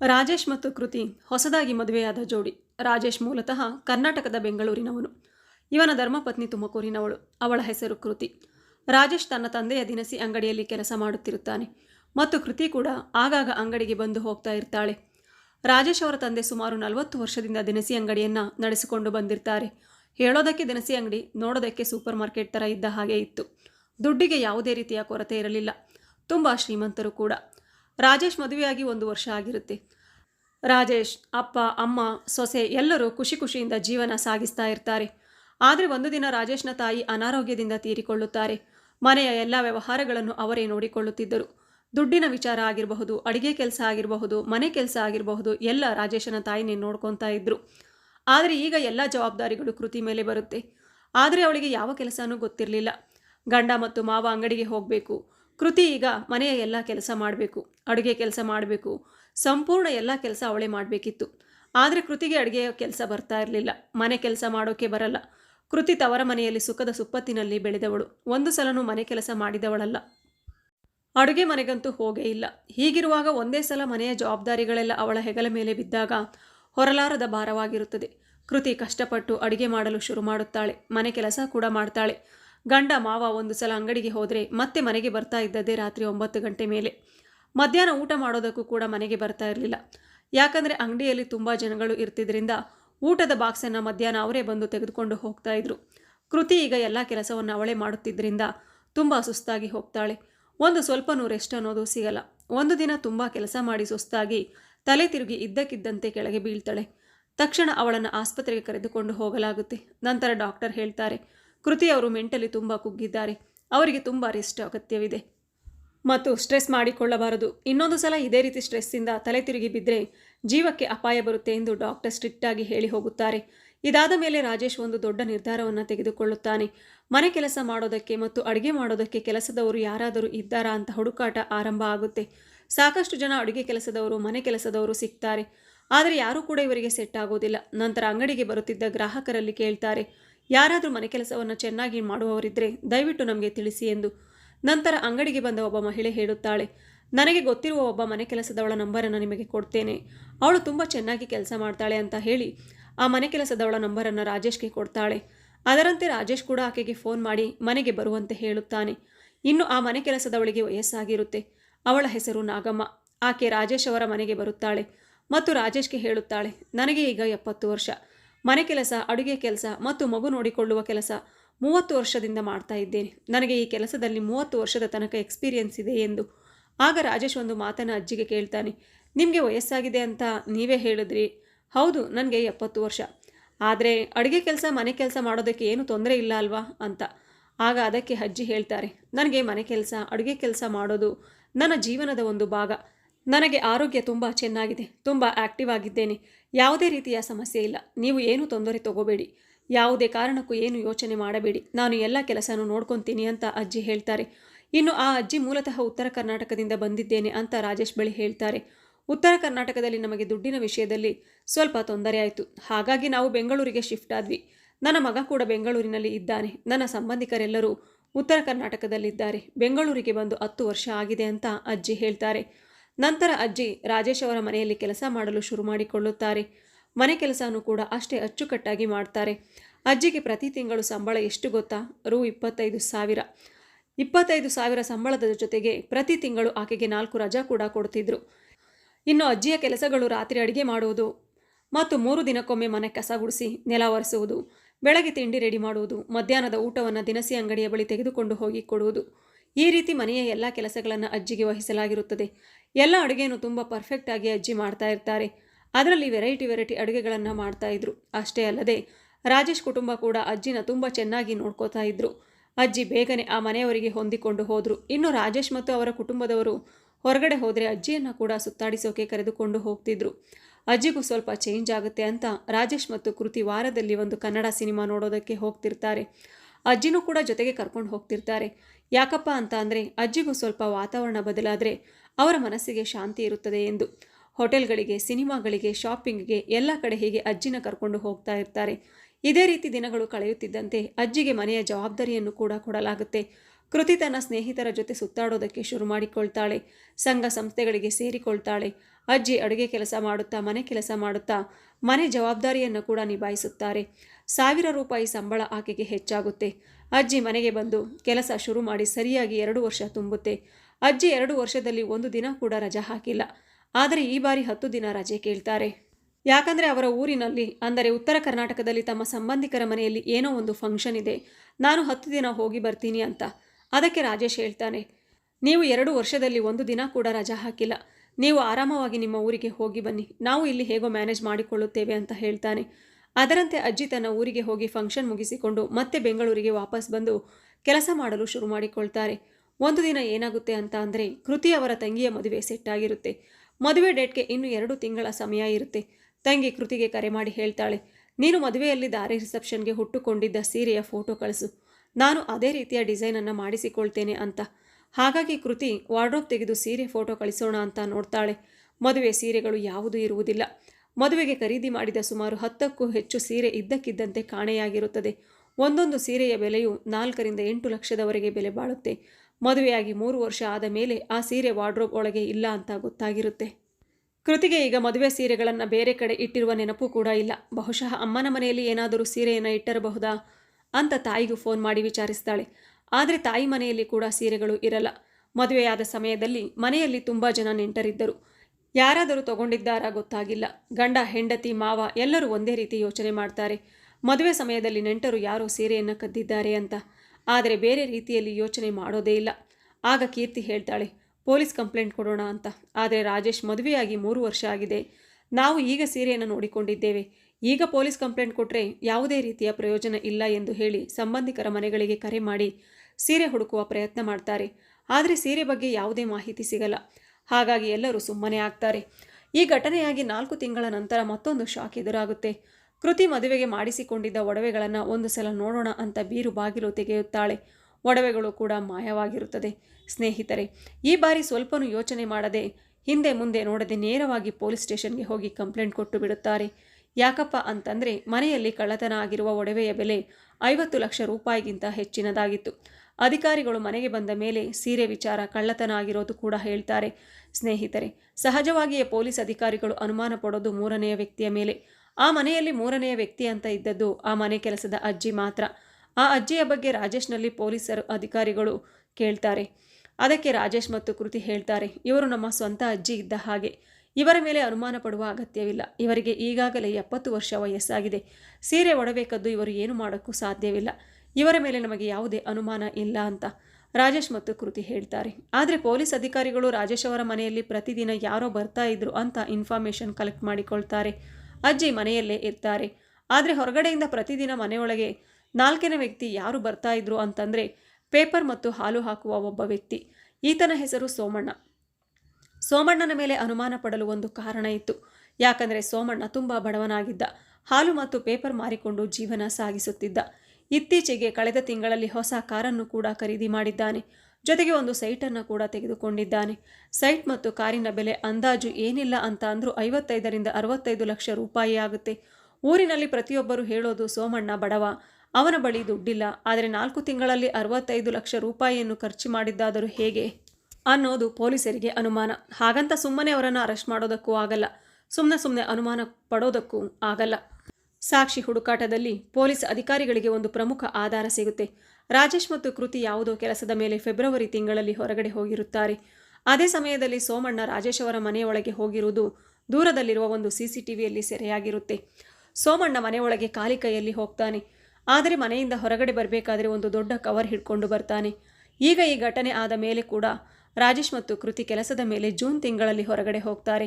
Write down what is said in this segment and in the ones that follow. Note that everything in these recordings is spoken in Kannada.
ರಾಜೇಶ್ ಮತ್ತು ಕೃತಿ ಹೊಸದಾಗಿ ಮದುವೆಯಾದ ಜೋಡಿ. ರಾಜೇಶ್ ಮೂಲತಃ ಕರ್ನಾಟಕದ ಬೆಂಗಳೂರಿನವನು. ಇವನ ಧರ್ಮಪತ್ನಿ ತುಮಕೂರಿನವಳು. ಅವಳ ಹೆಸರು ಕೃತಿ. ರಾಜೇಶ್ ತನ್ನ ತಂದೆಯ ದಿನಸಿ ಅಂಗಡಿಯಲ್ಲಿ ಕೆಲಸ ಮಾಡುತ್ತಿರುತ್ತಾನೆ. ಮತ್ತು ಕೃತಿ ಕೂಡ ಆಗಾಗ ಅಂಗಡಿಗೆ ಬಂದು ಹೋಗ್ತಾ ಇರ್ತಾಳೆ. ರಾಜೇಶ್ ಅವರ ತಂದೆ ಸುಮಾರು ನಲವತ್ತು ವರ್ಷದಿಂದ ದಿನಸಿ ಅಂಗಡಿಯನ್ನು ನಡೆಸಿಕೊಂಡು ಬಂದಿರ್ತಾರೆ. ಹೇಳೋದಕ್ಕೆ ದಿನಸಿ ಅಂಗಡಿ ನೋಡೋದಕ್ಕೆ ಸೂಪರ್ ಮಾರ್ಕೆಟ್ ಥರ ಇದ್ದ ಹಾಗೆ ಇತ್ತು. ದುಡ್ಡಿಗೆ ಯಾವುದೇ ರೀತಿಯ ಕೊರತೆ ಇರಲಿಲ್ಲ. ತುಂಬ ಶ್ರೀಮಂತರು ಕೂಡ. ರಾಜೇಶ್ ಮದುವೆಯಾಗಿ ಒಂದು ವರ್ಷ ಆಗಿರುತ್ತೆ. ರಾಜೇಶ್, ಅಪ್ಪ, ಅಮ್ಮ, ಸೊಸೆ ಎಲ್ಲರೂ ಖುಷಿ ಖುಷಿಯಿಂದ ಜೀವನ ಸಾಗಿಸ್ತಾ ಇರ್ತಾರೆ. ಆದರೆ ಒಂದು ದಿನ ರಾಜೇಶ್ನ ತಾಯಿ ಅನಾರೋಗ್ಯದಿಂದ ತೀರಿಕೊಳ್ಳುತ್ತಾರೆ. ಮನೆಯ ಎಲ್ಲ ವ್ಯವಹಾರಗಳನ್ನು ಅವರೇ ನೋಡಿಕೊಳ್ಳುತ್ತಿದ್ದರು. ದುಡ್ಡಿನ ವಿಚಾರ ಆಗಿರಬಹುದು, ಅಡಿಗೆ ಕೆಲಸ ಆಗಿರಬಹುದು, ಮನೆ ಕೆಲಸ ಆಗಿರಬಹುದು, ಎಲ್ಲ ರಾಜೇಶನ ತಾಯಿನೇ ನೋಡ್ಕೊತಾ ಇದ್ರು. ಆದರೆ ಈಗ ಎಲ್ಲ ಜವಾಬ್ದಾರಿಗಳು ಕೃತಿ ಮೇಲೆ ಬರುತ್ತೆ. ಆದರೆ ಅವಳಿಗೆ ಯಾವ ಕೆಲಸನೂ ಗೊತ್ತಿರಲಿಲ್ಲ. ಗಂಡ ಮತ್ತು ಮಾವ ಅಂಗಡಿಗೆ ಹೋಗಬೇಕು. ಕೃತಿ ಈಗ ಮನೆಯ ಎಲ್ಲ ಕೆಲಸ ಮಾಡಬೇಕು, ಅಡುಗೆ ಕೆಲಸ ಮಾಡಬೇಕು, ಸಂಪೂರ್ಣ ಎಲ್ಲ ಕೆಲಸ ಅವಳೇ ಮಾಡಬೇಕಿತ್ತು. ಆದರೆ ಕೃತಿಗೆ ಅಡುಗೆಯ ಕೆಲಸ ಬರ್ತಾ ಇರಲಿಲ್ಲ, ಮನೆ ಕೆಲಸ ಮಾಡೋಕೆ ಬರಲ್ಲ. ಕೃತಿ ತವರ ಮನೆಯಲ್ಲಿ ಸುಖದ ಸುಪ್ಪತ್ತಿನಲ್ಲಿ ಬೆಳೆದವಳು, ಒಂದು ಸಲನೂ ಮನೆ ಕೆಲಸ ಮಾಡಿದವಳಲ್ಲ. ಅಡುಗೆ ಮನೆಗಂತೂ ಹೋಗೇ ಇಲ್ಲ. ಹೀಗಿರುವಾಗ ಒಂದೇ ಸಲ ಮನೆಯ ಜವಾಬ್ದಾರಿಗಳೆಲ್ಲ ಅವಳ ಹೆಗಲ ಮೇಲೆ ಬಿದ್ದಾಗ ಹೊರಲಾರದ ಭಾರವಾಗಿರುತ್ತದೆ. ಕೃತಿ ಕಷ್ಟಪಟ್ಟು ಅಡುಗೆ ಮಾಡಲು ಶುರು ಮಾಡುತ್ತಾಳೆ, ಮನೆ ಕೆಲಸ ಕೂಡ ಮಾಡ್ತಾಳೆ. ಗಂಡ ಮಾವ ಒಂದು ಸಲ ಅಂಗಡಿಗೆ ಹೋದರೆ ಮತ್ತೆ ಮನೆಗೆ ಬರ್ತಾ ಇದ್ದದ್ದೇ ರಾತ್ರಿ ಒಂಬತ್ತು ಗಂಟೆ ಮೇಲೆ. ಮಧ್ಯಾಹ್ನ ಊಟ ಮಾಡೋದಕ್ಕೂ ಕೂಡ ಮನೆಗೆ ಬರ್ತಾ ಇರಲಿಲ್ಲ. ಯಾಕಂದರೆ ಅಂಗಡಿಯಲ್ಲಿ ತುಂಬ ಜನಗಳು ಇರ್ತಿದ್ರಿಂದ ಊಟದ ಬಾಕ್ಸನ್ನು ಮಧ್ಯಾಹ್ನ ಅವರೇ ಬಂದು ತೆಗೆದುಕೊಂಡು ಹೋಗ್ತಾ ಇದ್ರು. ಕೃತಿ ಈಗ ಎಲ್ಲ ಕೆಲಸವನ್ನು ಅವಳೇ ಮಾಡುತ್ತಿದ್ದರಿಂದ ತುಂಬ ಸುಸ್ತಾಗಿ ಹೋಗ್ತಾಳೆ. ಒಂದು ಸ್ವಲ್ಪನೂ ರೆಸ್ಟ್ ಅನ್ನೋದು ಸಿಗಲ್ಲ. ಒಂದು ದಿನ ತುಂಬ ಕೆಲಸ ಮಾಡಿ ಸುಸ್ತಾಗಿ ತಲೆ ತಿರುಗಿ ಇದ್ದಕ್ಕಿದ್ದಂತೆ ಕೆಳಗೆ ಬೀಳ್ತಾಳೆ. ತಕ್ಷಣ ಅವಳನ್ನು ಆಸ್ಪತ್ರೆಗೆ ಕರೆದುಕೊಂಡು ಹೋಗಲಾಗುತ್ತೆ. ನಂತರ ಡಾಕ್ಟರ್ ಹೇಳ್ತಾರೆ ಕೃತಿ ಅವರು ಮೆಂಟಲಿ ತುಂಬ ಕುಗ್ಗಿದ್ದಾರೆ. ಅವರಿಗೆ ತುಂಬ ರೆಸ್ಟ್ ಅಗತ್ಯವಿದೆ. ಮತ್ತು ಸ್ಟ್ರೆಸ್ ಮಾಡಿಕೊಳ್ಳಬಾರದು. ಇನ್ನೊಂದು ಸಲ ಇದೇ ರೀತಿ ಸ್ಟ್ರೆಸ್ಸಿಂದ ತಲೆ ತಿರುಗಿ ಬಿದ್ದರೆ ಜೀವಕ್ಕೆ ಅಪಾಯ ಬರುತ್ತೆ ಎಂದು ಡಾಕ್ಟರ್ ಸ್ಟ್ರಿಕ್ಟಾಗಿ ಹೇಳಿ ಹೋಗುತ್ತಾರೆ. ಇದಾದ ಮೇಲೆ ರಾಜೇಶ್ ಒಂದು ದೊಡ್ಡ ನಿರ್ಧಾರವನ್ನು ತೆಗೆದುಕೊಳ್ಳುತ್ತಾನೆ. ಮನೆ ಕೆಲಸ ಮಾಡೋದಕ್ಕೆ ಮತ್ತು ಅಡುಗೆ ಮಾಡೋದಕ್ಕೆ ಕೆಲಸದವರು ಯಾರಾದರೂ ಇದ್ದಾರಾ ಅಂತ ಹುಡುಕಾಟ ಆರಂಭ ಆಗುತ್ತೆ. ಸಾಕಷ್ಟು ಜನ ಅಡುಗೆ ಕೆಲಸದವರು, ಮನೆ ಕೆಲಸದವರು ಸಿಗ್ತಾರೆ. ಆದರೆ ಯಾರೂ ಕೂಡ ಇವರಿಗೆ ಸೆಟ್ ಆಗೋದಿಲ್ಲ. ನಂತರ ಅಂಗಡಿಗೆ ಬರುತ್ತಿದ್ದ ಗ್ರಾಹಕರಲ್ಲಿ ಕೇಳ್ತಾರೆ ಯಾರಾದರೂ ಮನೆ ಕೆಲಸವನ್ನು ಚೆನ್ನಾಗಿ ಮಾಡುವವರಿದ್ದರೆ ದಯವಿಟ್ಟು ನಮಗೆ ತಿಳಿಸಿ ಎಂದು ನಂತರ ಅಂಗಡಿಗೆ ಬಂದ ಒಬ್ಬ ಮಹಿಳೆ ಹೇಳುತ್ತಾಳೆ, ನನಗೆ ಗೊತ್ತಿರುವ ಒಬ್ಬ ಮನೆ ಕೆಲಸದವಳ ನಂಬರನ್ನು ನಿಮಗೆ ಕೊಡ್ತೇನೆ. ಅವಳು ತುಂಬ ಚೆನ್ನಾಗಿ ಕೆಲಸ ಮಾಡ್ತಾಳೆ ಅಂತ ಹೇಳಿ ಆ ಮನೆ ಕೆಲಸದವಳ ನಂಬರನ್ನು ರಾಜೇಶ್ಗೆ ಕೊಡ್ತಾಳೆ. ಅದರಂತೆ ರಾಜೇಶ್ ಕೂಡ ಆಕೆಗೆ ಫೋನ್ ಮಾಡಿ ಮನೆಗೆ ಬರುವಂತೆ ಹೇಳುತ್ತಾನೆ. ಇನ್ನು ಆ ಮನೆ ಕೆಲಸದವಳಿಗೆ ವಯಸ್ಸಾಗಿರುತ್ತೆ. ಅವಳ ಹೆಸರು ನಾಗಮ್ಮ. ಆಕೆ ರಾಜೇಶ್ ಅವರ ಮನೆಗೆ ಬರುತ್ತಾಳೆ ಮತ್ತು ರಾಜೇಶ್ಗೆ ಹೇಳುತ್ತಾಳೆ, ನನಗೆ ಈಗ ಎಪ್ಪತ್ತು ವರ್ಷ. ಮನೆ ಕೆಲಸ, ಅಡುಗೆ ಕೆಲಸ ಮತ್ತು ಮಗು ನೋಡಿಕೊಳ್ಳುವ ಕೆಲಸ ಮೂವತ್ತು ವರ್ಷದಿಂದ ಮಾಡ್ತಾ ಇದ್ದೇನೆ. ನನಗೆ ಈ ಕೆಲಸದಲ್ಲಿ ಮೂವತ್ತು ವರ್ಷದ ತನಕ ಎಕ್ಸ್ಪೀರಿಯನ್ಸ್ ಇದೆ ಎಂದು. ಆಗ ರಾಜೇಶ್ ಒಂದು ಮಾತನ್ನು ಅಜ್ಜಿಗೆ ಕೇಳ್ತಾನೆ, ನಿಮಗೆ ವಯಸ್ಸಾಗಿದೆ ಅಂತ ನೀವೇ ಹೇಳಿದ್ರಿ. ಹೌದು, ನನಗೆ ಎಪ್ಪತ್ತು ವರ್ಷ. ಆದರೆ ಅಡುಗೆ ಕೆಲಸ, ಮನೆ ಕೆಲಸ ಮಾಡೋದಕ್ಕೆ ಏನು ತೊಂದರೆ ಇಲ್ಲ ಅಲ್ವಾ? ಅಂತ. ಆಗ ಅದಕ್ಕೆ ಅಜ್ಜಿ ಹೇಳ್ತಾರೆ, ನನಗೆ ಮನೆ ಕೆಲಸ, ಅಡುಗೆ ಕೆಲಸ ಮಾಡೋದು ನನ್ನ ಜೀವನದ ಒಂದು ಭಾಗ. ನನಗೆ ಆರೋಗ್ಯ ತುಂಬ ಚೆನ್ನಾಗಿದೆ, ತುಂಬ ಆ್ಯಕ್ಟಿವ್ ಆಗಿದ್ದೇನೆ. ಯಾವುದೇ ರೀತಿಯ ಸಮಸ್ಯೆ ಇಲ್ಲ. ನೀವು ಏನು ತೊಂದರೆ ತಗೋಬೇಡಿ. ಯಾವುದೇ ಕಾರಣಕ್ಕೂ ಏನು ಯೋಚನೆ ಮಾಡಬೇಡಿ. ನಾನು ಎಲ್ಲ ಕೆಲಸನೂ ನೋಡ್ಕೊತೀನಿ ಅಂತ ಅಜ್ಜಿ ಹೇಳ್ತಾರೆ. ಇನ್ನು ಆ ಅಜ್ಜಿ ಮೂಲತಃ ಉತ್ತರ ಕರ್ನಾಟಕದಿಂದ ಬಂದಿದ್ದೇನೆ ಅಂತ ರಾಜೇಶ್ ಬಳಿ ಹೇಳ್ತಾರೆ. ಉತ್ತರ ಕರ್ನಾಟಕದಲ್ಲಿ ನಮಗೆ ದುಡ್ಡಿನ ವಿಷಯದಲ್ಲಿ ಸ್ವಲ್ಪ ತೊಂದರೆ ಆಯಿತು. ಹಾಗಾಗಿ ನಾವು ಬೆಂಗಳೂರಿಗೆ ಶಿಫ್ಟ್ ಆದ್ವಿ. ನನ್ನ ಮಗ ಕೂಡ ಬೆಂಗಳೂರಿನಲ್ಲಿ ಇದ್ದಾನೆ. ನನ್ನ ಸಂಬಂಧಿಕರೆಲ್ಲರೂ ಉತ್ತರ ಕರ್ನಾಟಕದಲ್ಲಿದ್ದಾರೆ. ಬೆಂಗಳೂರಿಗೆ ಬಂದು ಹತ್ತು ವರ್ಷ ಆಗಿದೆ ಅಂತ ಅಜ್ಜಿ ಹೇಳ್ತಾರೆ. ನಂತರ ಅಜ್ಜಿ ರಾಜೇಶ್ ಅವರ ಮನೆಯಲ್ಲಿ ಕೆಲಸ ಮಾಡಲು ಶುರು ಮಾಡಿಕೊಳ್ಳುತ್ತಾರೆ. ಮನೆ ಕೆಲಸನೂ ಕೂಡ ಅಷ್ಟೇ ಅಚ್ಚುಕಟ್ಟಾಗಿ ಮಾಡ್ತಾರೆ. ಅಜ್ಜಿಗೆ ಪ್ರತಿ ತಿಂಗಳು ಸಂಬಳ ಎಷ್ಟು ಗೊತ್ತಾ? ರು ಇಪ್ಪತ್ತೈದು ಸಾವಿರ. ಇಪ್ಪತ್ತೈದು ಸಾವಿರ ಸಂಬಳದ ಜೊತೆಗೆ ಪ್ರತಿ ತಿಂಗಳು ಆಕೆಗೆ ನಾಲ್ಕು ರಜಾ ಕೂಡ ಕೊಡ್ತಿದ್ರು. ಇನ್ನು ಅಜ್ಜಿಯ ಕೆಲಸಗಳು ರಾತ್ರಿ ಅಡುಗೆ ಮಾಡುವುದು ಮತ್ತು ಮೂರು ದಿನಕ್ಕೊಮ್ಮೆ ಮನೆ ಕಸ ಗುಡಿಸಿ ನೆಲ ಒರೆಸುವುದು, ಬೆಳಗ್ಗೆ ತಿಂಡಿ ರೆಡಿ ಮಾಡುವುದು, ಮಧ್ಯಾಹ್ನದ ಊಟವನ್ನು ದಿನಸಿ ಅಂಗಡಿಯ ಬಳಿ ತೆಗೆದುಕೊಂಡು ಹೋಗಿ ಕೊಡುವುದು. ಈ ರೀತಿ ಮನೆಯ ಎಲ್ಲ ಕೆಲಸಗಳನ್ನು ಅಜ್ಜಿಗೆ ವಹಿಸಲಾಗಿರುತ್ತದೆ. ಎಲ್ಲ ಅಡುಗೆಯನ್ನು ತುಂಬ ಪರ್ಫೆಕ್ಟಾಗಿ ಅಜ್ಜಿ ಮಾಡ್ತಾ ಇರ್ತಾರೆ. ಅದರಲ್ಲಿ ವೆರೈಟಿ ವೆರೈಟಿ ಅಡುಗೆಗಳನ್ನು ಮಾಡ್ತಾ ಇದ್ರು. ಅಷ್ಟೇ ಅಲ್ಲದೆ ರಾಜೇಶ್ ಕುಟುಂಬ ಕೂಡ ಅಜ್ಜಿನ ತುಂಬ ಚೆನ್ನಾಗಿ ನೋಡ್ಕೋತಾ ಇದ್ರು. ಅಜ್ಜಿ ಬೇಗನೆ ಆ ಮನೆಯವರಿಗೆ ಹೊಂದಿಕೊಂಡು ಹೋದರು. ಇನ್ನು ರಾಜೇಶ್ ಮತ್ತು ಅವರ ಕುಟುಂಬದವರು ಹೊರಗಡೆ ಹೋದರೆ ಅಜ್ಜಿಯನ್ನು ಕೂಡ ಸುತ್ತಾಡಿಸೋಕೆ ಕರೆದುಕೊಂಡು ಹೋಗ್ತಿದ್ರು. ಅಜ್ಜಿಗೂ ಸ್ವಲ್ಪ ಚೇಂಜ್ ಆಗುತ್ತೆ ಅಂತ ರಾಜೇಶ್ ಮತ್ತು ಕೃತಿ ವಾರದಲ್ಲಿ ಒಂದು ಕನ್ನಡ ಸಿನಿಮಾ ನೋಡೋದಕ್ಕೆ ಹೋಗ್ತಿರ್ತಾರೆ. ಅಜ್ಜಿನೂ ಕೂಡ ಜೊತೆಗೆ ಕರ್ಕೊಂಡು ಹೋಗ್ತಿರ್ತಾರೆ. ಯಾಕಪ್ಪ ಅಂತ ಅಂದರೆ ಅಜ್ಜಿಗೂ ಸ್ವಲ್ಪ ವಾತಾವರಣ ಬದಲಾದರೆ ಅವರ ಮನಸ್ಸಿಗೆ ಶಾಂತಿ ಇರುತ್ತದೆ ಎಂದು. ಹೋಟೆಲ್ಗಳಿಗೆ, ಸಿನಿಮಾಗಳಿಗೆ, ಶಾಪಿಂಗ್ಗೆ ಎಲ್ಲ ಕಡೆ ಹೀಗೆ ಅಜ್ಜಿನ ಕರ್ಕೊಂಡು ಹೋಗ್ತಾ ಇರ್ತಾರೆ. ಇದೇ ರೀತಿ ದಿನಗಳು ಕಳೆಯುತ್ತಿದ್ದಂತೆ ಅಜ್ಜಿಗೆ ಮನೆಯ ಜವಾಬ್ದಾರಿಯನ್ನು ಕೂಡ ಕೊಡಲಾಗುತ್ತೆ. ಕೃತಿ ತನ್ನ ಸ್ನೇಹಿತರ ಜೊತೆ ಸುತ್ತಾಡೋದಕ್ಕೆ ಶುರು ಮಾಡಿಕೊಳ್ತಾಳೆ. ಸಂಘ ಸಂಸ್ಥೆಗಳಿಗೆ ಸೇರಿಕೊಳ್ತಾಳೆ. ಅಜ್ಜಿ ಅಡುಗೆ ಕೆಲಸ ಮಾಡುತ್ತಾ, ಮನೆ ಕೆಲಸ ಮಾಡುತ್ತಾ ಮನೆ ಜವಾಬ್ದಾರಿಯನ್ನು ಕೂಡ ನಿಭಾಯಿಸುತ್ತಾರೆ. ಸಾವಿರ ರೂಪಾಯಿ ಸಂಬಳ ಆಕೆಗೆ ಹೆಚ್ಚಾಗುತ್ತೆ. ಅಜ್ಜಿ ಮನೆಗೆ ಬಂದು ಕೆಲಸ ಶುರು ಮಾಡಿ ಸರಿಯಾಗಿ ಎರಡು ವರ್ಷ ತುಂಬುತ್ತೆ. ಅಜ್ಜಿ ಎರಡು ವರ್ಷದಲ್ಲಿ ಒಂದು ದಿನ ಕೂಡ ರಜೆ ಹಾಕಿಲ್ಲ. ಆದರೆ ಈ ಬಾರಿ ಹತ್ತು ದಿನ ರಜೆ ಕೇಳ್ತಾರೆ. ಯಾಕಂದರೆ ಅವರ ಊರಿನಲ್ಲಿ, ಅಂದರೆ ಉತ್ತರ ಕರ್ನಾಟಕದಲ್ಲಿ ತಮ್ಮ ಸಂಬಂಧಿಕರ ಮನೆಯಲ್ಲಿ ಏನೋ ಒಂದು ಫಂಕ್ಷನ್ ಇದೆ. ನಾನು ಹತ್ತು ದಿನ ಹೋಗಿ ಬರ್ತೀನಿ ಅಂತ. ಅದಕ್ಕೆ ರಾಜೇಶ್ ಹೇಳ್ತಾನೆ, ನೀವು ಎರಡು ವರ್ಷದಲ್ಲಿ ಒಂದು ದಿನ ಕೂಡ ರಜಾ ಹಾಕಿಲ್ಲ. ನೀವು ಆರಾಮವಾಗಿ ನಿಮ್ಮ ಊರಿಗೆ ಹೋಗಿ ಬನ್ನಿ. ನಾವು ಇಲ್ಲಿ ಹೇಗೋ ಮ್ಯಾನೇಜ್ ಮಾಡಿಕೊಳ್ಳುತ್ತೇವೆ ಅಂತ ಹೇಳ್ತಾನೆ. ಅದರಂತೆ ಅಜ್ಜಿ ತನ್ನ ಊರಿಗೆ ಹೋಗಿ ಫಂಕ್ಷನ್ ಮುಗಿಸಿಕೊಂಡು ಮತ್ತೆ ಬೆಂಗಳೂರಿಗೆ ವಾಪಸ್ ಬಂದು ಕೆಲಸ ಮಾಡಲು ಶುರು ಮಾಡಿಕೊಳ್ತಾರೆ. ಒಂದು ದಿನ ಏನಾಗುತ್ತೆ ಅಂತ ಅಂದರೆ, ಕೃತಿ ಅವರ ತಂಗಿಯ ಮದುವೆ ಸೆಟ್ ಆಗಿರುತ್ತೆ. ಮದುವೆ ಡೇಟ್ಗೆ ಇನ್ನು ಎರಡು ತಿಂಗಳ ಸಮಯ ಇರುತ್ತೆ. ತಂಗಿ ಕೃತಿಗೆ ಕರೆ ಮಾಡಿ ಹೇಳ್ತಾಳೆ, ನೀನು ಮದುವೆಯಲ್ಲಿ ದಾರಿ ರಿಸೆಪ್ಷನ್ಗೆ ಹುಟ್ಟುಕೊಂಡಿದ್ದ ಸೀರೆಯ ಫೋಟೋ ಕಳಿಸು. ನಾನು ಅದೇ ರೀತಿಯ ಡಿಸೈನನ್ನು ಮಾಡಿಸಿಕೊಳ್ತೇನೆ ಅಂತ. ಹಾಗಾಗಿ ಕೃತಿ ವಾರ್ಡ್ರೋಬ್ ತೆಗೆದು ಸೀರೆ ಫೋಟೋ ಕಳಿಸೋಣ ಅಂತ ನೋಡ್ತಾಳೆ. ಮದುವೆ ಸೀರೆಗಳು ಯಾವುದೂ ಇರುವುದಿಲ್ಲ. ಮದುವೆಗೆ ಖರೀದಿ ಮಾಡಿದ ಸುಮಾರು ಹತ್ತಕ್ಕೂ ಹೆಚ್ಚು ಸೀರೆ ಇದ್ದಕ್ಕಿದ್ದಂತೆ ಕಾಣೆಯಾಗಿರುತ್ತದೆ. ಒಂದೊಂದು ಸೀರೆಯ ಬೆಲೆಯು ನಾಲ್ಕರಿಂದ ಎಂಟು ಲಕ್ಷದವರೆಗೆ ಬೆಲೆ ಬಾಳುತ್ತೆ. ಮದುವೆಯಾಗಿ ಮೂರು ವರ್ಷ ಆದ ಮೇಲೆ ಆ ಸೀರೆ ವಾರ್ಡ್ರೋಬ್ ಒಳಗೆ ಇಲ್ಲ ಅಂತ ಗೊತ್ತಾಗಿರುತ್ತೆ. ಕೃತಿಗೆ ಈಗ ಮದುವೆ ಸೀರೆಗಳನ್ನು ಬೇರೆ ಕಡೆ ಇಟ್ಟಿರುವ ನೆನಪು ಕೂಡ ಇಲ್ಲ. ಬಹುಶಃ ಅಮ್ಮನ ಮನೆಯಲ್ಲಿ ಏನಾದರೂ ಸೀರೆಯನ್ನು ಇಟ್ಟಿರಬಹುದಾ? ಅಂತ ತಾಯಿಗೂ ಫೋನ್ ಮಾಡಿ ವಿಚಾರಿಸ್ತಾಳೆ. ಆದರೆ ತಾಯಿ ಮನೆಯಲ್ಲಿ ಕೂಡ ಸೀರೆಗಳು ಇರಲ್ಲ. ಮದುವೆಯಾದ ಸಮಯದಲ್ಲಿ ಮನೆಯಲ್ಲಿ ತುಂಬ ಜನ ನೆಂಟರಿದ್ದರು. ಯಾರಾದರೂ ತಗೊಂಡಿದ್ದಾರಾ ಗೊತ್ತಾಗಿಲ್ಲ. ಗಂಡ, ಹೆಂಡತಿ, ಮಾವ ಎಲ್ಲರೂ ಒಂದೇ ರೀತಿ ಯೋಚನೆ ಮಾಡ್ತಾರೆ. ಮದುವೆ ಸಮಯದಲ್ಲಿ ನೆಂಟರು ಯಾರೋ ಸೀರೆಯನ್ನು ಕದ್ದಿದ್ದಾರೆ ಅಂತ. ಆದರೆ ಬೇರೆ ರೀತಿಯಲ್ಲಿ ಯೋಚನೆ ಮಾಡೋದೇ ಇಲ್ಲ. ಆಗ ಕೀರ್ತಿ ಹೇಳ್ತಾಳೆ, ಪೊಲೀಸ್ ಕಂಪ್ಲೇಂಟ್ ಕೊಡೋಣ ಅಂತ. ಆದರೆ ರಾಜೇಶ್ ಮದುವೆಯಾಗಿ ಮೂರು ವರ್ಷ ಆಗಿದೆ. ನಾವು ಈಗ ಸೀರೆಯನ್ನು ನೋಡಿಕೊಂಡಿದ್ದೇವೆ. ಈಗ ಪೊಲೀಸ್ ಕಂಪ್ಲೇಂಟ್ ಕೊಟ್ಟರೆ ಯಾವುದೇ ರೀತಿಯ ಪ್ರಯೋಜನ ಇಲ್ಲ ಎಂದು ಹೇಳಿ ಸಂಬಂಧಿಕರ ಮನೆಗಳಿಗೆ ಕರೆ ಮಾಡಿ ಸೀರೆ ಹುಡುಕುವ ಪ್ರಯತ್ನ ಮಾಡ್ತಾರೆ. ಆದರೆ ಸೀರೆ ಬಗ್ಗೆ ಯಾವುದೇ ಮಾಹಿತಿ ಸಿಗಲ್ಲ. ಹಾಗಾಗಿ ಎಲ್ಲರೂ ಸುಮ್ಮನೆ ಆಗ್ತಾರೆ. ಈ ಘಟನೆಯಾಗಿ ನಾಲ್ಕು ತಿಂಗಳ ನಂತರ ಮತ್ತೊಂದು ಶಾಕ್ ಎದುರಾಗುತ್ತೆ. ಕೃತಿ ಮದುವೆಗೆ ಮಾಡಿಸಿಕೊಂಡಿದ್ದ ಒಡವೆಗಳನ್ನು ಒಂದು ಸಲ ನೋಡೋಣ ಅಂತ ಬೀರು ಬಾಗಿಲು ತೆಗೆಯುತ್ತಾಳೆ. ಒಡವೆಗಳು ಕೂಡ ಮಾಯವಾಗಿರುತ್ತದೆ. ಸ್ನೇಹಿತರೆ, ಈ ಬಾರಿ ಸ್ವಲ್ಪನೂ ಯೋಚನೆ ಮಾಡದೆ ಹಿಂದೆ ಮುಂದೆ ನೋಡದೆ ನೇರವಾಗಿ ಪೊಲೀಸ್ ಸ್ಟೇಷನ್ಗೆ ಹೋಗಿ ಕಂಪ್ಲೇಂಟ್ ಕೊಟ್ಟು ಬಿಡುತ್ತಾರೆ. ಯಾಕಪ್ಪ ಅಂತಂದರೆ ಮನೆಯಲ್ಲಿ ಕಳ್ಳತನ ಆಗಿರುವ ಒಡವೆಯ ಬೆಲೆ ಐವತ್ತು ಲಕ್ಷ ರೂಪಾಯಿಗಿಂತ ಹೆಚ್ಚಿನದಾಗಿತ್ತು. ಅಧಿಕಾರಿಗಳು ಮನೆಗೆ ಬಂದ ಮೇಲೆ ಸೀರೆ ವಿಚಾರ ಕಳ್ಳತನ ಆಗಿರೋದು ಕೂಡ ಹೇಳ್ತಾರೆ. ಸ್ನೇಹಿತರೆ, ಸಹಜವಾಗಿಯೇ ಪೊಲೀಸ್ ಅಧಿಕಾರಿಗಳು ಅನುಮಾನ ಪಡೋದು ಮೂರನೆಯ ವ್ಯಕ್ತಿಯ ಮೇಲೆ. ಆ ಮನೆಯಲ್ಲಿ ಮೂರನೆಯ ವ್ಯಕ್ತಿ ಅಂತ ಇದ್ದದ್ದು ಆ ಮನೆ ಕೆಲಸದ ಅಜ್ಜಿ ಮಾತ್ರ. ಆ ಅಜ್ಜಿಯ ಬಗ್ಗೆ ರಾಜೇಶ್ನಲ್ಲಿ ಪೊಲೀಸರು ಅಧಿಕಾರಿಗಳು ಕೇಳ್ತಾರೆ. ಅದಕ್ಕೆ ರಾಜೇಶ್ ಮತ್ತು ಕೃತಿ ಹೇಳ್ತಾರೆ, ಇವರು ನಮ್ಮ ಸ್ವಂತ ಅಜ್ಜಿ ಇದ್ದ ಹಾಗೆ. ಇವರ ಮೇಲೆ ಅನುಮಾನ ಪಡುವ ಅಗತ್ಯವಿಲ್ಲ. ಇವರಿಗೆ ಈಗಾಗಲೇ ಎಪ್ಪತ್ತು ವರ್ಷ ವಯಸ್ಸಾಗಿದೆ. ಸೀರೆ ಒಡಬೇಕದ್ದು ಇವರು ಏನು ಮಾಡೋಕ್ಕೂ ಸಾಧ್ಯವಿಲ್ಲ. ಇವರ ಮೇಲೆ ನಮಗೆ ಯಾವುದೇ ಅನುಮಾನ ಇಲ್ಲ ಅಂತ ರಾಜೇಶ್ ಮತ್ತು ಕೃತಿ ಹೇಳ್ತಾರೆ. ಆದರೆ ಪೊಲೀಸ್ ಅಧಿಕಾರಿಗಳು ರಾಜೇಶ್ ಅವರ ಮನೆಯಲ್ಲಿ ಪ್ರತಿದಿನ ಯಾರೋ ಬರ್ತಾ ಇದ್ರು ಅಂತ ಇನ್ಫಾರ್ಮೇಷನ್ ಕಲೆಕ್ಟ್ ಮಾಡಿಕೊಳ್ತಾರೆ. ಅಜ್ಜಿ ಮನೆಯಲ್ಲೇ ಇರ್ತಾರೆ. ಆದರೆ ಹೊರಗಡೆಯಿಂದ ಪ್ರತಿದಿನ ಮನೆಯೊಳಗೆ ನಾಲ್ಕನೇ ವ್ಯಕ್ತಿ ಯಾರು ಬರ್ತಾ ಇದ್ರು ಅಂತಂದರೆ ಪೇಪರ್ ಮತ್ತು ಹಾಲು ಹಾಕುವ ಒಬ್ಬ ವ್ಯಕ್ತಿ. ಈತನ ಹೆಸರು ಸೋಮಣ್ಣ. ಸೋಮಣ್ಣನ ಮೇಲೆ ಅನುಮಾನ ಪಡಲು ಒಂದು ಕಾರಣ ಇತ್ತು. ಯಾಕಂದರೆ ಸೋಮಣ್ಣ ತುಂಬ ಬಡವನಾಗಿದ್ದ. ಹಾಲು ಮತ್ತು ಪೇಪರ್ ಮಾರಿಕೊಂಡು ಜೀವನ ಸಾಗಿಸುತ್ತಿದ್ದ. ಇತ್ತೀಚೆಗೆ ಕಳೆದ ತಿಂಗಳಲ್ಲಿ ಹೊಸ ಕಾರನ್ನು ಕೂಡ ಖರೀದಿ ಮಾಡಿದ್ದಾನೆ. ಜೊತೆಗೆ ಒಂದು ಸೈಟನ್ನು ಕೂಡ ತೆಗೆದುಕೊಂಡಿದ್ದಾನೆ. ಸೈಟ್ ಮತ್ತು ಕಾರಿನ ಬೆಲೆ ಅಂದಾಜು ಏನಿಲ್ಲ ಅಂತ ಅಂದರೂ ಐವತ್ತೈದರಿಂದ ಅರವತ್ತೈದು ಲಕ್ಷ ರೂಪಾಯಿ ಆಗುತ್ತೆ. ಊರಿನಲ್ಲಿ ಪ್ರತಿಯೊಬ್ಬರು ಹೇಳೋದು ಸೋಮಣ್ಣ ಬಡವ. ಅವನ ಬಳಿ ದುಡ್ಡಿಲ್ಲ. ಆದರೆ ನಾಲ್ಕು ತಿಂಗಳಲ್ಲಿ ಅರವತ್ತೈದು ಲಕ್ಷ ರೂಪಾಯಿಯನ್ನು ಖರ್ಚು ಮಾಡಿದ್ದಾದರೂ ಹೇಗೆ? ಅನ್ನೋದು ಪೊಲೀಸರಿಗೆ ಅನುಮಾನ. ಹಾಗಂತ ಸುಮ್ಮನೆ ಅವರನ್ನು ಅರೆಸ್ಟ್ ಮಾಡೋದಕ್ಕೂ ಆಗಲ್ಲ. ಸುಮ್ಮನೆ ಸುಮ್ಮನೆ ಅನುಮಾನ ಪಡೋದಕ್ಕೂ ಆಗಲ್ಲ. ಸಾಕ್ಷಿ ಹುಡುಕಾಟದಲ್ಲಿ ಪೊಲೀಸ್ ಅಧಿಕಾರಿಗಳಿಗೆ ಒಂದು ಪ್ರಮುಖ ಆಧಾರ ಸಿಗುತ್ತೆ. ರಾಜೇಶ್ ಮತ್ತು ಕೃತಿ ಯಾವುದೋ ಕೆಲಸದ ಮೇಲೆ ಫೆಬ್ರವರಿ ತಿಂಗಳಲ್ಲಿ ಹೊರಗಡೆ ಹೋಗಿರುತ್ತಾರೆ. ಅದೇ ಸಮಯದಲ್ಲಿ ಸೋಮಣ್ಣ ರಾಜೇಶ್ ಅವರ ಮನೆಯೊಳಗೆ ಹೋಗಿರುವುದು ದೂರದಲ್ಲಿರುವ ಒಂದು ಸಿಸಿಟಿವಿಯಲ್ಲಿ ಸೆರೆಯಾಗಿರುತ್ತೆ. ಸೋಮಣ್ಣ ಮನೆಯೊಳಗೆ ಖಾಲಿ ಕೈಯಲ್ಲಿ ಹೋಗ್ತಾನೆ. ಆದರೆ ಮನೆಯಿಂದ ಹೊರಗಡೆ ಬರಬೇಕಾದ್ರೆ ಒಂದು ದೊಡ್ಡ ಕವರ್ ಹಿಡ್ಕೊಂಡು ಬರ್ತಾನೆ. ಈಗ ಈ ಘಟನೆ ಆದ ಮೇಲೆ ಕೂಡ ರಾಜೇಶ್ ಮತ್ತು ಕೃತಿ ಕೆಲಸದ ಮೇಲೆ ಜೂನ್ ತಿಂಗಳಲ್ಲಿ ಹೊರಗಡೆ ಹೋಗ್ತಾರೆ.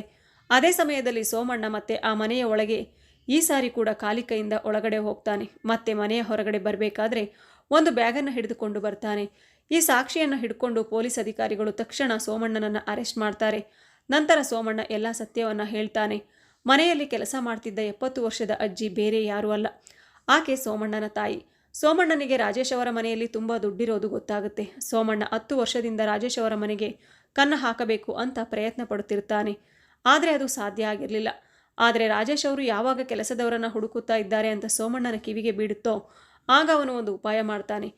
ಅದೇ ಸಮಯದಲ್ಲಿ ಸೋಮಣ್ಣ ಮತ್ತೆ ಆ ಮನೆಯ ಒಳಗೆ ಈ ಸಾರಿ ಕೂಡ ಕಾಲಿಕೈಯಿಂದ ಒಳಗಡೆ ಹೋಗ್ತಾನೆ. ಮತ್ತೆ ಮನೆಯ ಹೊರಗಡೆ ಬರಬೇಕಾದ್ರೆ ಒಂದು ಬ್ಯಾಗನ್ನು ಹಿಡಿದುಕೊಂಡು ಬರ್ತಾನೆ. ಈ ಸಾಕ್ಷಿಯನ್ನು ಹಿಡ್ಕೊಂಡು ಪೊಲೀಸ್ ಅಧಿಕಾರಿಗಳು ತಕ್ಷಣ ಸೋಮಣ್ಣನನ್ನು ಅರೆಸ್ಟ್ ಮಾಡ್ತಾರೆ. ನಂತರ ಸೋಮಣ್ಣ ಎಲ್ಲ ಸತ್ಯವನ್ನು ಹೇಳ್ತಾನೆ. ಮನೆಯಲ್ಲಿ ಕೆಲಸ ಮಾಡ್ತಿದ್ದ ಎಪ್ಪತ್ತು ವರ್ಷದ ಅಜ್ಜಿ ಬೇರೆ ಯಾರೂ ಅಲ್ಲ. ಆಕೆ ಸೋಮಣ್ಣನ ತಾಯಿ. ಸೋಮಣ್ಣನಿಗೆ ರಾಜೇಶ್ ಅವರ ಮನೆಯಲ್ಲಿ ತುಂಬ ದುಡ್ಡಿರೋದು ಗೊತ್ತಾಗುತ್ತೆ. ಸೋಮಣ್ಣ ಹತ್ತು ವರ್ಷದಿಂದ ರಾಜೇಶ್ ಅವರ ಮನೆಗೆ ಕನ್ನ ಹಾಕಬೇಕು ಅಂತ ಪ್ರಯತ್ನ ಪಡುತ್ತಿರ್ತಾನೆ. ಆದರೆ ಅದು ಸಾಧ್ಯ ಆಗಿರಲಿಲ್ಲ. ಆದರೆ ರಾಜೇಶ್ ಅವರು ಯಾವಾಗ ಕೆಲಸದವರನ್ನು ಹುಡುಕುತ್ತಾ ಇದ್ದಾರೆ ಅಂತ ಸೋಮಣ್ಣನ ಕಿವಿಗೆ ಬೀಡುತ್ತೋ ಆಗ ಅವನು ಒಂದು ಉಪಾಯ ಮಾಡ್ತಾನೆ.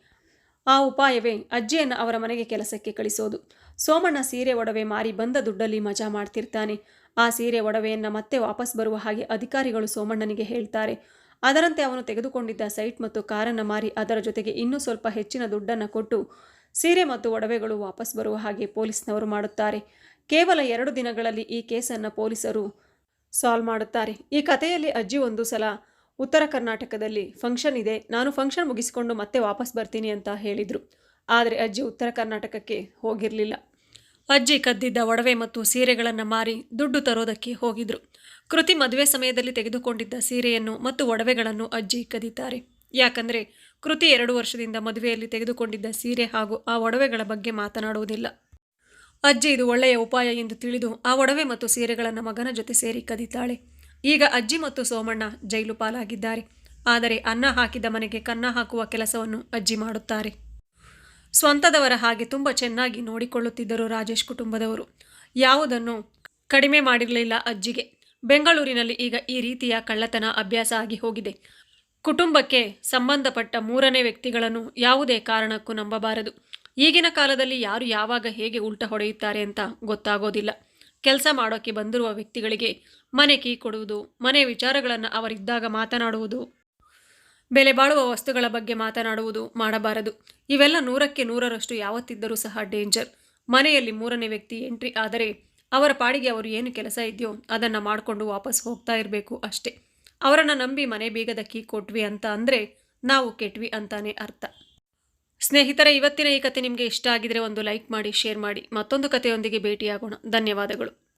ಆ ಉಪಾಯವೇ ಅಜ್ಜಿಯನ್ನು ಅವರ ಮನೆಗೆ ಕೆಲಸಕ್ಕೆ ಕಳಿಸೋದು. ಸೋಮಣ್ಣ ಸೀರೆ ಒಡವೆ ಮಾರಿ ಬಂದ ದುಡ್ಡಲ್ಲಿ ಮಜಾ ಮಾಡ್ತಿರ್ತಾನೆ. ಆ ಸೀರೆ ಒಡವೆಯನ್ನು ಮತ್ತೆ ವಾಪಸ್ ಬರುವ ಹಾಗೆ ಅಧಿಕಾರಿಗಳು ಸೋಮಣ್ಣನಿಗೆ ಹೇಳ್ತಾರೆ. ಅದರಂತೆ ಅವನು ತೆಗೆದುಕೊಂಡಿದ್ದ ಸೈಟ್ ಮತ್ತು ಕಾರನ್ನು ಮಾರಿ ಅದರ ಜೊತೆಗೆ ಇನ್ನೂ ಸ್ವಲ್ಪ ಹೆಚ್ಚಿನ ದುಡ್ಡನ್ನು ಕೊಟ್ಟು ಸೀರೆ ಮತ್ತು ಒಡವೆಗಳು ವಾಪಸ್ ಬರುವ ಹಾಗೆ ಪೊಲೀಸ್ನವರು ಮಾಡುತ್ತಾರೆ. ಕೇವಲ ಎರಡು ದಿನಗಳಲ್ಲಿ ಈ ಕೇಸನ್ನು ಪೊಲೀಸರು ಸಾಲ್ವ್ ಮಾಡುತ್ತಾರೆ. ಈ ಕಥೆಯಲ್ಲಿ ಅಜ್ಜಿ ಒಂದು ಸಲ, ಉತ್ತರ ಕರ್ನಾಟಕದಲ್ಲಿ ಫಂಕ್ಷನ್ ಇದೆ, ನಾನು ಫಂಕ್ಷನ್ ಮುಗಿಸಿಕೊಂಡು ಮತ್ತೆ ವಾಪಸ್ ಬರ್ತೀನಿ ಅಂತ ಹೇಳಿದರು. ಆದರೆ ಅಜ್ಜಿ ಉತ್ತರ ಕರ್ನಾಟಕಕ್ಕೆ ಹೋಗಿರಲಿಲ್ಲ. ಅಜ್ಜಿ ಕದ್ದಿದ್ದ ಒಡವೆ ಮತ್ತು ಸೀರೆಗಳನ್ನು ಮಾರಿ ದುಡ್ಡು ತರೋದಕ್ಕೆ ಹೋಗಿದ್ರು. ಕೃತಿ ಮದುವೆ ಸಮಯದಲ್ಲಿ ತೆಗೆದುಕೊಂಡಿದ್ದ ಸೀರೆಯನ್ನು ಮತ್ತು ಒಡವೆಗಳನ್ನು ಅಜ್ಜಿ ಕದೀತಾರೆ. ಯಾಕಂದರೆ, ಕೃತಿ ಎರಡು ವರ್ಷದಿಂದ ಮದುವೆಯಲ್ಲಿ ತೆಗೆದುಕೊಂಡಿದ್ದ ಸೀರೆ ಹಾಗೂ ಆ ಒಡವೆಗಳ ಬಗ್ಗೆ ಮಾತನಾಡುವುದಿಲ್ಲ. ಅಜ್ಜಿ ಇದು ಒಳ್ಳೆಯ ಉಪಾಯ ಎಂದು ತಿಳಿದು ಆ ಒಡವೆ ಮತ್ತು ಸೀರೆಗಳನ್ನು ಮಗನ ಜೊತೆ ಸೇರಿ ಕದಿತಾಳೆ. ಈಗ ಅಜ್ಜಿ ಮತ್ತು ಸೋಮಣ್ಣ ಜೈಲು ಪಾಲಾಗಿದ್ದಾರೆ. ಆದರೆ ಅನ್ನ ಹಾಕಿದ ಮನೆಗೆ ಕನ್ನ ಹಾಕುವ ಕೆಲಸವನ್ನು ಅಜ್ಜಿ ಮಾಡುತ್ತಾರೆ. ಸ್ವಂತದವರ ಹಾಗೆ ತುಂಬ ಚೆನ್ನಾಗಿ ನೋಡಿಕೊಳ್ಳುತ್ತಿದ್ದರು ರಾಜೇಶ್ ಕುಟುಂಬದವರು. ಯಾವುದನ್ನು ಕಡಿಮೆ ಮಾಡಿರಲಿಲ್ಲ ಅಜ್ಜಿಗೆ. ಬೆಂಗಳೂರಿನಲ್ಲಿ ಈಗ ಈ ರೀತಿಯ ಕಳ್ಳತನ ಅಭ್ಯಾಸ ಆಗಿ ಹೋಗಿದೆ. ಕುಟುಂಬಕ್ಕೆ ಸಂಬಂಧಪಟ್ಟ ಮೂರನೇ ವ್ಯಕ್ತಿಗಳನ್ನು ಯಾವುದೇ ಕಾರಣಕ್ಕೂ ನಂಬಬಾರದು. ಈಗಿನ ಕಾಲದಲ್ಲಿ ಯಾರು ಯಾವಾಗ ಹೇಗೆ ಉಲ್ಟ ಹೊಡೆಯುತ್ತಾರೆ ಅಂತ ಗೊತ್ತಾಗೋದಿಲ್ಲ. ಕೆಲಸ ಮಾಡೋಕ್ಕೆ ಬಂದಿರುವ ವ್ಯಕ್ತಿಗಳಿಗೆ ಮನೆ ಕೀ ಕೊಡುವುದು, ಮನೆ ವಿಚಾರಗಳನ್ನು ಅವರಿದ್ದಾಗ ಮಾತನಾಡುವುದು, ಬೆಲೆ ಬಾಳುವ ವಸ್ತುಗಳ ಬಗ್ಗೆ ಮಾತನಾಡುವುದು ಮಾಡಬಾರದು. ಇವೆಲ್ಲ ನೂರಕ್ಕೆ ನೂರರಷ್ಟು ಯಾವತ್ತಿದ್ದರೂ ಸಹ ಡೇಂಜರ್. ಮನೆಯಲ್ಲಿ ಮೂರನೇ ವ್ಯಕ್ತಿ ಎಂಟ್ರಿ ಆದರೆ ಅವರ ಪಾಡಿಗೆ ಅವರು ಏನು ಕೆಲಸ ಇದೆಯೋ ಅದನ್ನು ಮಾಡಿಕೊಂಡು ವಾಪಸ್ ಹೋಗ್ತಾ ಇರಬೇಕು ಅಷ್ಟೇ. ಅವರನ್ನು ನಂಬಿ ಮನೆ ಬೀಗದ ಕೀ ಕೊಟ್ವಿ ಅಂತ ಅಂದರೆ ನಾವು ಕೆಟ್ವಿ ಅಂತಾನೆ ಅರ್ಥ. ಸ್ನೇಹಿತರೆ, ಇವತ್ತಿನ ಈ ಕತೆ ನಿಮಗೆ ಇಷ್ಟ ಆಗಿದರೆ ಒಂದು ಲೈಕ್ ಮಾಡಿ, ಶೇರ್ ಮಾಡಿ, ಮತ್ತೊಂದು ಕಥೆಯೊಂದಿಗೆ ಭೇಟಿಯಾಗೋಣ. ಧನ್ಯವಾದಗಳು.